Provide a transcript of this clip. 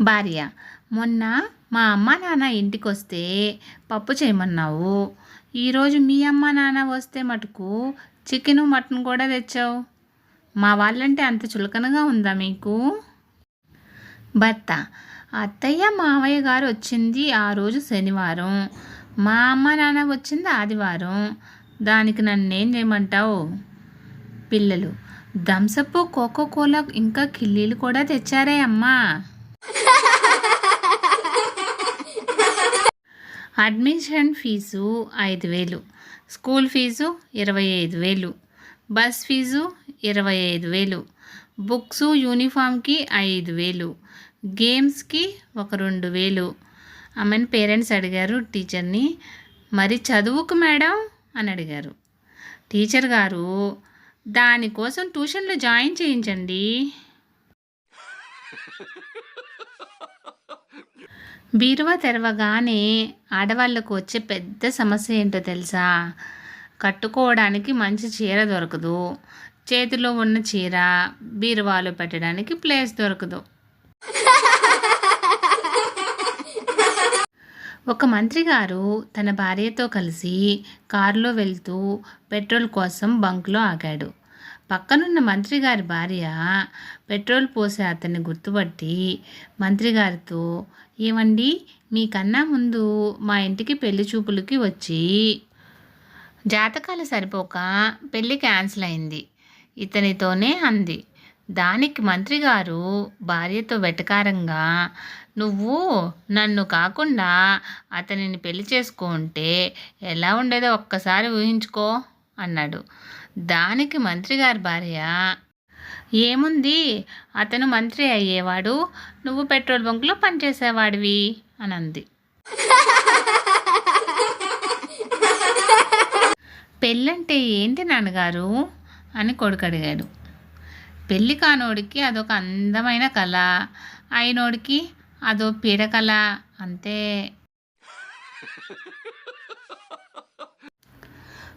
భార్య మొన్న మా అమ్మ నాన్న ఇంటికి వస్తే పప్పు చేయమన్నావు. ఈరోజు మీ అమ్మ నాన్న వస్తే మటుకు చికెను మటన్ కూడా తెచ్చావు. మా వాళ్ళంటే అంత చులకనగా ఉందా మీకు? భర్త అత్తయ్య మావయ్య గారు వచ్చింది ఆ రోజు శనివారం. మా అమ్మ నాన్న వచ్చింది ఆదివారం. దానికి నన్నేం చేయమంటావు? పిల్లలు థమ్సప్ కోకో కోలా ఇంకా కిల్లీలు కూడా తెచ్చారే అమ్మా. అడ్మిషన్ ఫీజు ఐదు వేలు స్కూల్ ఫీజు ఇరవై ఐదు వేలు బస్ ఫీజు ఇరవై ఐదు వేలు బుక్స్ యూనిఫామ్కి ఐదు వేలు గేమ్స్కి ఒక రెండు వేలు. ఆమెను పేరెంట్స్ అడిగారు టీచర్ని మరి చదువుకు మేడం? అని అడిగారు. టీచర్ గారు దానికోసం ట్యూషన్లో జాయిన్ చేయించండి. బీరువా తెరవగానే ఆడవాళ్ళకు వచ్చే పెద్ద సమస్య ఏంటో తెలుసా? కట్టుకోవడానికి మంచి చీర దొరకదు. చేతిలో ఉన్న చీర బీరువాలో పెట్టడానికి ప్లేస్ దొరకదు. ఒక మంత్రి గారు తన భార్యతో కలిసి కారులో వెళ్తూ పెట్రోల్ కోసం బంక్లో ఆగాడు. పక్కనున్న మంత్రి గారి భార్య పెట్రోల్ పోసే అతన్ని గుర్తుపట్టి మంత్రి గారితో ఏమండి మీకన్నా ముందు మా ఇంటికి పెళ్ళి చూపులకి వచ్చి జాతకాలు సరిపోక పెళ్ళి క్యాన్సిల్ అయింది ఇతనితోనే అంది. దానికి మంత్రి గారు భార్యతో వెటకారంగా నువ్వు నన్ను కాకుండా అతనిని పెళ్ళి చేసుకుంటే ఎలా ఉండేదో ఒక్కసారి ఊహించుకో అన్నాడు. దానికి మంత్రి గారి భార్య. ఏముంది? అతను మంత్రి అయ్యేవాడు నువ్వు పెట్రోల్ బంక్లో పనిచేసేవాడివి అని అంది పెళ్ళంటే ఏంటి నాన్నగారు? అని కొడుకు అడిగాడు. పెళ్ళి కానోడికి అదొక అందమైన కళ అయినోడికి అదో పీడకళ అంతే.